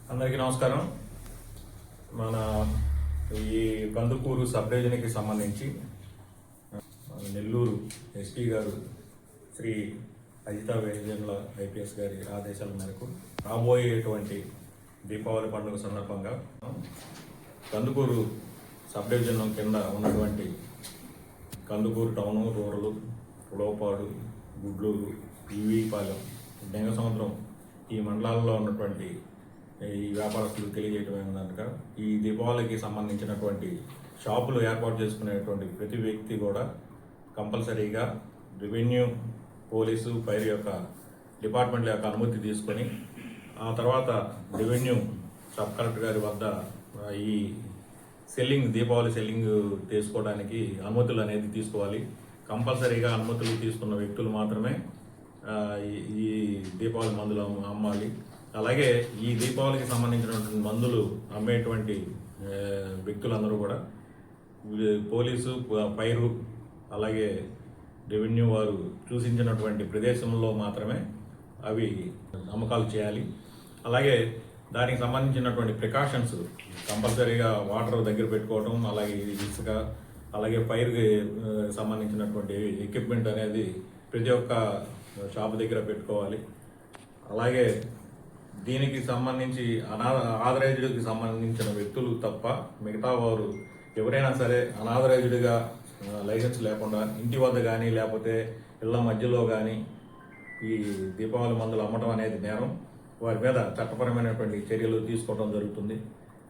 అందరికీ నమస్కారం. మన ఈ కందుకూరు సబ్ డివిజన్కి సంబంధించి నెల్లూరు ఎస్పీ గారు శ్రీ అజితా వేజన్ల ఐపీఎస్ గారి ఆదేశాల మేరకు రాబోయేటువంటి దీపావళి పండుగ సందర్భంగా కందుకూరు సబ్ డివిజన్ కింద ఉన్నటువంటి కందుకూరు టౌను రూరలు పులవపాడు గుడ్లూరు ఈవీపాలెం డెంగ సముద్రం ఈ మండలాల్లో ఉన్నటువంటి ఈ వ్యాపారస్తులు తెలియజేయడం ఏంటంటే ఈ దీపావళికి సంబంధించినటువంటి షాపులు ఏర్పాటు చేసుకునేటువంటి ప్రతి వ్యక్తి కూడా కంపల్సరీగా రెవెన్యూ పోలీసు ఫైర్ యొక్క డిపార్ట్మెంట్ల యొక్క అనుమతి తీసుకొని ఆ తర్వాత రెవెన్యూ సబ్ కలెక్టర్ గారి వద్ద ఈ సెల్లింగ్ దీపావళి సెల్లింగ్ తీసుకోవడానికి అనుమతులు అనేది తీసుకోవాలి. కంపల్సరీగా అనుమతులు తీసుకున్న వ్యక్తులు మాత్రమే ఈ- దీపావళి మందులు అమ్మాలి. అలాగే ఈ దీపావళికి సంబంధించినటువంటి మందులు అమ్మేటువంటి వ్యక్తులందరూ కూడా పోలీసు పైరు అలాగే రెవెన్యూ వారు సూచించినటువంటి ప్రదేశంలో మాత్రమే అవి అమ్మకాలు చేయాలి. అలాగే దానికి సంబంధించినటువంటి ప్రికాషన్స్ కంపల్సరీగా వాటర్ దగ్గర పెట్టుకోవడం అలాగే ఇసుక అలాగే ఫైర్కి సంబంధించినటువంటి ఎక్విప్మెంట్ అనేది ప్రతి ఒక్క షాప్ దగ్గర పెట్టుకోవాలి. అలాగే దీనికి సంబంధించి అనా ఆథరైజ్డ్కి సంబంధించిన వ్యక్తులు తప్ప మిగతా వారు ఎవరైనా సరే అనాథరైజ్డ్గా లైసెన్స్ లేకుండా ఇంటి వద్ద కానీ లేకపోతే ఇళ్ళ మధ్యలో కానీ ఈ దీపావళి మందులు అమ్మటం అనేది నేరం. వారి మీద చట్టపరమైనటువంటి చర్యలు తీసుకోవడం జరుగుతుంది.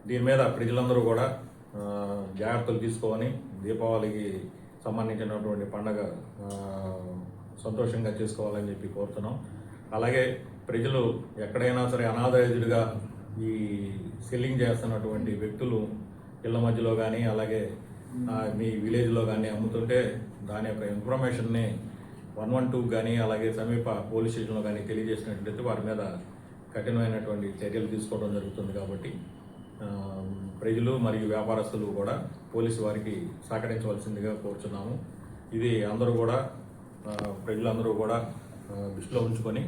దీని మీద ప్రజలందరూ కూడా జాగ్రత్తలు తీసుకొని దీపావళికి సంబంధించినటువంటి పండగ సంతోషంగా చేసుకోవాలని చెప్పి కోరుతున్నాం. అలాగే ప్రజలు ఎక్కడైనా సరే అనాథరైజ్డ్గా ఈ సెల్లింగ్ చేస్తున్నటువంటి వ్యక్తులు ఇళ్ళ మధ్యలో కానీ అలాగే మీ విలేజ్లో కానీ అమ్ముతుంటే దాని యొక్క ఇన్ఫర్మేషన్ని వన్ వన్ టూ కానీ అలాగే సమీప పోలీస్ స్టేషన్లో కానీ తెలియజేసినట్లయితే వారి మీద కఠినమైనటువంటి చర్యలు తీసుకోవడం జరుగుతుంది కాబట్టి ప్రజలు మరియు వ్యాపారస్తులు కూడా పోలీసు వారికి సహకరించవలసిందిగా కోరుచున్నాము. ఇది అందరూ కూడా ప్రజలందరూ కూడా దృష్టిలో ఉంచుకొని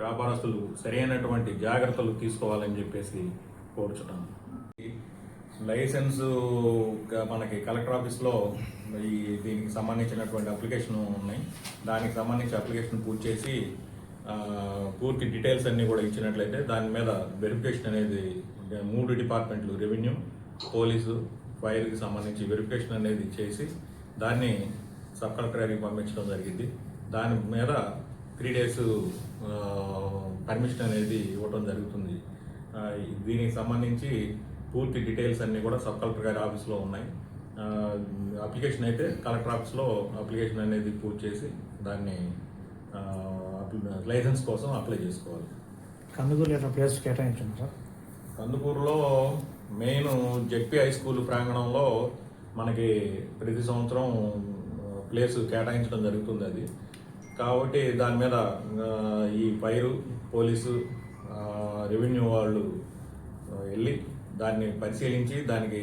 వ్యాపారస్తులు సరైనటువంటి జాగ్రత్తలు తీసుకోవాలని చెప్పేసి కోరుచున్నాము. లైసెన్స్ మనకి కలెక్టర్ ఆఫీస్లో ఈ దీనికి సంబంధించినటువంటి అప్లికేషన్ ఉన్నాయి. దానికి సంబంధించి అప్లికేషన్ పూర్తి చేసి పూర్తి డీటెయిల్స్ అన్నీ కూడా ఇచ్చినట్లయితే దాని మీద వెరిఫికేషన్ అనేది మూడు డిపార్ట్మెంట్లు రెవెన్యూ పోలీసు ఫైర్కి సంబంధించి వెరిఫికేషన్ అనేది చేసి దాన్ని సబ్ కలెక్టర్కి పంపించడం జరిగింది. దాని మీద త్రీ డేస్ పర్మిషన్ అనేది ఇవ్వడం జరుగుతుంది. దీనికి సంబంధించి పూర్తి డీటెయిల్స్ అన్నీ కూడా సబ్ కలెక్టర్ గారి ఆఫీస్లో ఉన్నాయి. అప్లికేషన్ అయితే కలెక్టర్ ఆఫీస్లో అప్లికేషన్ అనేది పూర్తి చేసి దాన్ని లైసెన్స్ కోసం అప్లై చేసుకోవాలి. కందుకూరు లేదా ప్లేస్ కేటాయించండి సార్. కందుకూరులో మెయిన్ జెడ్పీ హై స్కూల్ ప్రాంగణంలో మనకి ప్రతి సంవత్సరం ప్లేస్ కేటాయించడం జరుగుతుంది అది. కాబట్టి దాని మీద ఈ ఫైరు పోలీసు రెవెన్యూ వాళ్ళు వెళ్ళి దాన్ని పరిశీలించి దానికి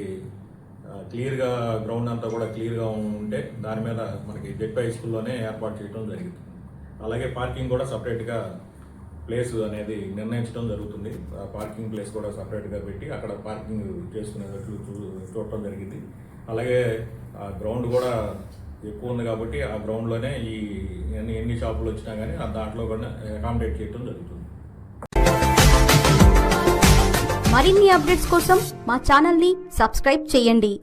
క్లియర్గా గ్రౌండ్ అంతా కూడా క్లియర్గా ఉంటే దాని మీద మనకి జెడ్పీ హై స్కూల్లోనే ఏర్పాటు చేయడం జరిగింది. అలాగే పార్కింగ్ కూడా సపరేట్గా ప్లేస్ అనేది నిర్ణయించడం జరుగుతుంది. ఆ పార్కింగ్ ప్లేస్ కూడా సపరేట్గా పెట్టి అక్కడ పార్కింగ్ చేసుకునేటట్లు చూ- చూడటం జరిగింది. అలాగే ఆ గ్రౌండ్ కూడా ఎక్కువ ఉంది కాబట్టి ఆ గ్రౌండ్లోనే ఈ ఎన్ని ఎన్ని షాపులు వచ్చినా కానీ ఆ దాంట్లో కూడా అకామిడేట్ చేయడం జరుగుతుంది. మరిన్ని అప్డేట్స్ కోసం మా ఛానల్ని సబ్స్క్రైబ్ చేయండి.